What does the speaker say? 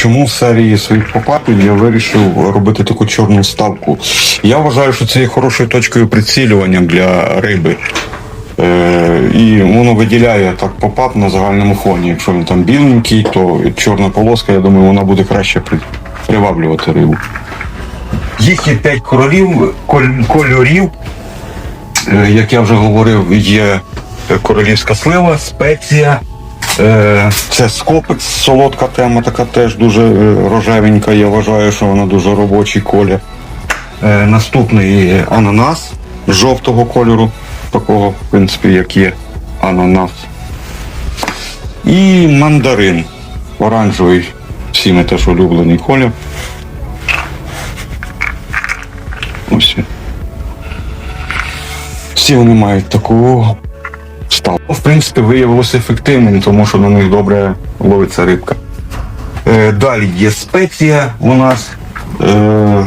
чому в серії своїх попапів я вирішив робити таку чорну ставку? Я вважаю, що це є хорошою точкою прицілювання для риби. Е, і воно виділяє так попап на загальному фоні. Якщо він там біленький, то чорна полоска, я думаю, вона буде краще при- приваблювати рибу. Їх є 5 королів, кольорів. Е, Як я вже говорив, є е, королівська слива, спеція. Е, Це скопець, солодка тема, така теж дуже е, рожевенька. Я вважаю, що вона дуже робочий колір. Е, Наступний ананас жовтого кольору, такого, в принципі, як є ананас. І мандарин. Оранжевий, всіми теж улюблений колір. Ось. Всі вони мають таку ставку. В принципі, виявилося ефективним, тому що на них добре ловиться рибка. Е, далі є спеція у нас. Е,